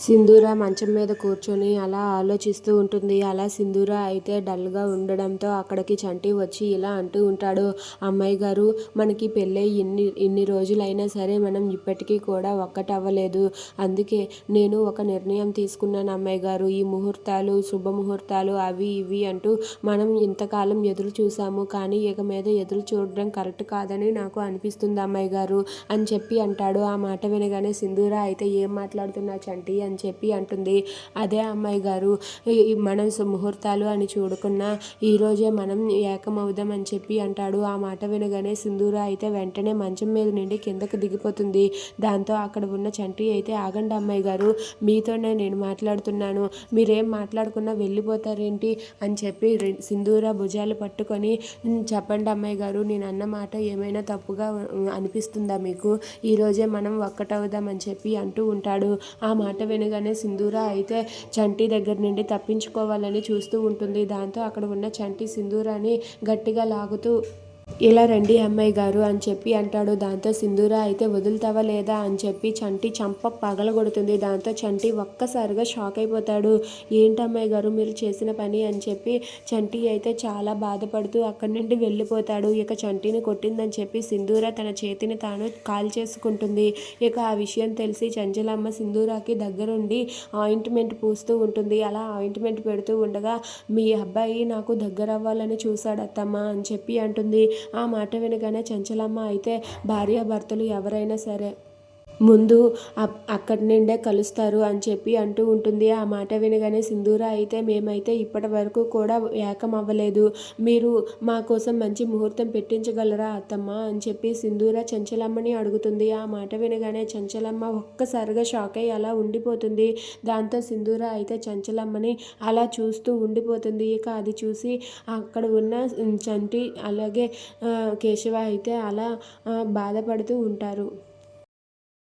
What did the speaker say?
సింధూర మంచం మీద కూర్చొని అలా ఆలోచిస్తూ ఉంటుంది. అలా సింధూర అయితే డల్గా ఉండడంతో అక్కడికి చంటి వచ్చి ఇలా అంటూ ఉంటాడు. అమ్మాయి గారు మనకి పెళ్ళై ఇన్ని ఇన్ని రోజులైనా సరే మనం ఇప్పటికీ కూడా ఒక్కటవ్వలేదు. అందుకే నేను ఒక నిర్ణయం తీసుకున్నాను అమ్మాయి గారు. ఈ ముహూర్తాలు శుభముహూర్తాలు అవి ఇవి అంటూ మనం ఇంతకాలం ఎదురు చూసాము కానీ ఇక మీద ఎదురు చూడడం కరెక్ట్ కాదని నాకు అనిపిస్తుంది అమ్మాయి గారు అని చెప్పి అంటాడు. ఆ మాట వినగానే సింధూర అయితే ఏం మాట్లాడుతున్నా చంటి అని చెప్పి అంటుంది. అదే అమ్మాయి గారు మనం ముహూర్తాలు అని చూడకున్న ఈరోజే మనం ఏకమవుదాం అని చెప్పి అంటాడు. ఆ మాట వినగానే సింధూర అయితే వెంటనే మంచం మీద నుండి కిందకు దిగిపోతుంది. దాంతో అక్కడ ఉన్న చంటి అయితే ఆగండి అమ్మాయి గారు మీతోనే నేను మాట్లాడుతున్నాను. మీరేం మాట్లాడుకున్నా వెళ్ళిపోతారేంటి అని చెప్పి సింధూర భుజాలు పట్టుకొని చెప్పండి అమ్మాయి గారు నేను అన్న మాట ఏమైనా తప్పుగా అనిపిస్తుందా మీకు? ఈరోజే మనం ఒక్కటవుదామని చెప్పి అంటూ ఉంటాడు. ఆ మాట వినగానే సింధూర అయితే చంటి దగ్గర నుండి తప్పించుకోవాలని చూస్తూ ఉంటుంది. దాంతో అక్కడ ఉన్న చంటి సింధూరాని గట్టిగా లాగుతూ ఇలా రండి అమ్మాయి గారు అని చెప్పి అంటాడు. దాంతో సింధూర అయితే వదులుతావా లేదా అని చెప్పి చంటి చంప పగలగొడుతుంది. దాంతో చంటి ఒక్కసారిగా షాక్ అయిపోతాడు. ఏంటి అమ్మాయి గారు మీరు చేసిన పని అని చెప్పి చంటి అయితే చాలా బాధపడుతూ అక్కడి నుండి వెళ్ళిపోతాడు. ఇక చంటిని కొట్టిందని చెప్పి సింధూర తన చేతిని తాను కాల్ చేసుకుంటుంది ఇక ఆ విషయం తెలిసి చంచలమ్మ సింధూరాకి దగ్గరుండి ఆయింట్మెంట్ పూస్తూ ఉంటుంది. అలా ఆయింట్మెంట్ పెడుతూ ఉండగా మీ అబ్బాయి నాకు దగ్గర అవ్వాలని చూశాడు అత్తమ్మ అని చెప్పి అంటుంది. ఆ మాట వినగానే చంచలమ్మ అయితే భార్యాభర్తలు ఎవరైనా సరే ముందు అక్కడి నుండే కలుస్తారు అని చెప్పి అంటూ ఉంటుంది. ఆ మాట వినగానే సింధూర అయితే మేమైతే ఇప్పటి వరకు కూడా ఏకం అవ్వలేదు. మీరు మా కోసం మంచి ముహూర్తం పెట్టించగలరా అత్తమ్మ? అని చెప్పి సింధూర చంచలమ్మని అడుగుతుంది. ఆ మాట వినగానే చంచలమ్మ ఒక్కసారిగా షాక్ అయ్యి అలా ఉండిపోతుంది. దాంతో సింధూర అయితే చంచలమ్మని అలా చూస్తూ ఉండిపోతుంది. ఇక అది చూసి అక్కడ ఉన్న చంటి అలాగే కేశవ అయితే అలా బాధపడుతూ ఉంటారు.